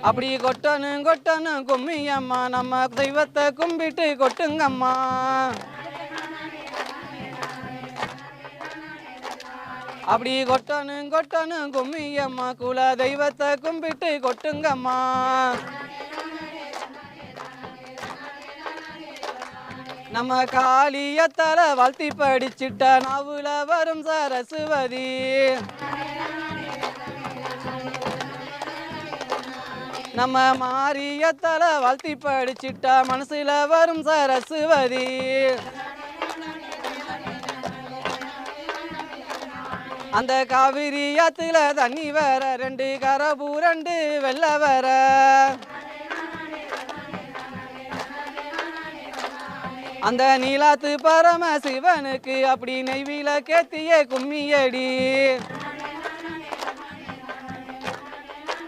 அப்படி கொட்டனு கொட்டணும் கும்மியம்மா நம்ம தெய்வத்தை கும்பிட்டு கொட்டுங்கம்மா. அப்படி கொட்டனு கொட்டணும் கும்மியம்மா குல தெய்வத்தை கும்பிட்டு கொட்டுங்கம்மா. நம்ம காளியத்தால வாழ்த்தி படிச்சிட்ட நாவுல வரும் சரஸ்வதி. நம்ம மாரியத்தால வாழ்த்தி படிச்சிட்டா மனசுல வரும் சரஸ்வதி. அந்த காவிரி ஆத்துல தண்ணி வர ரெண்டு கரபூ ரெண்டு வெள்ள வர. அந்த நீலாத்து பரம சிவனுக்கு அப்படி நெய்வில கேத்திய கும்மியடி.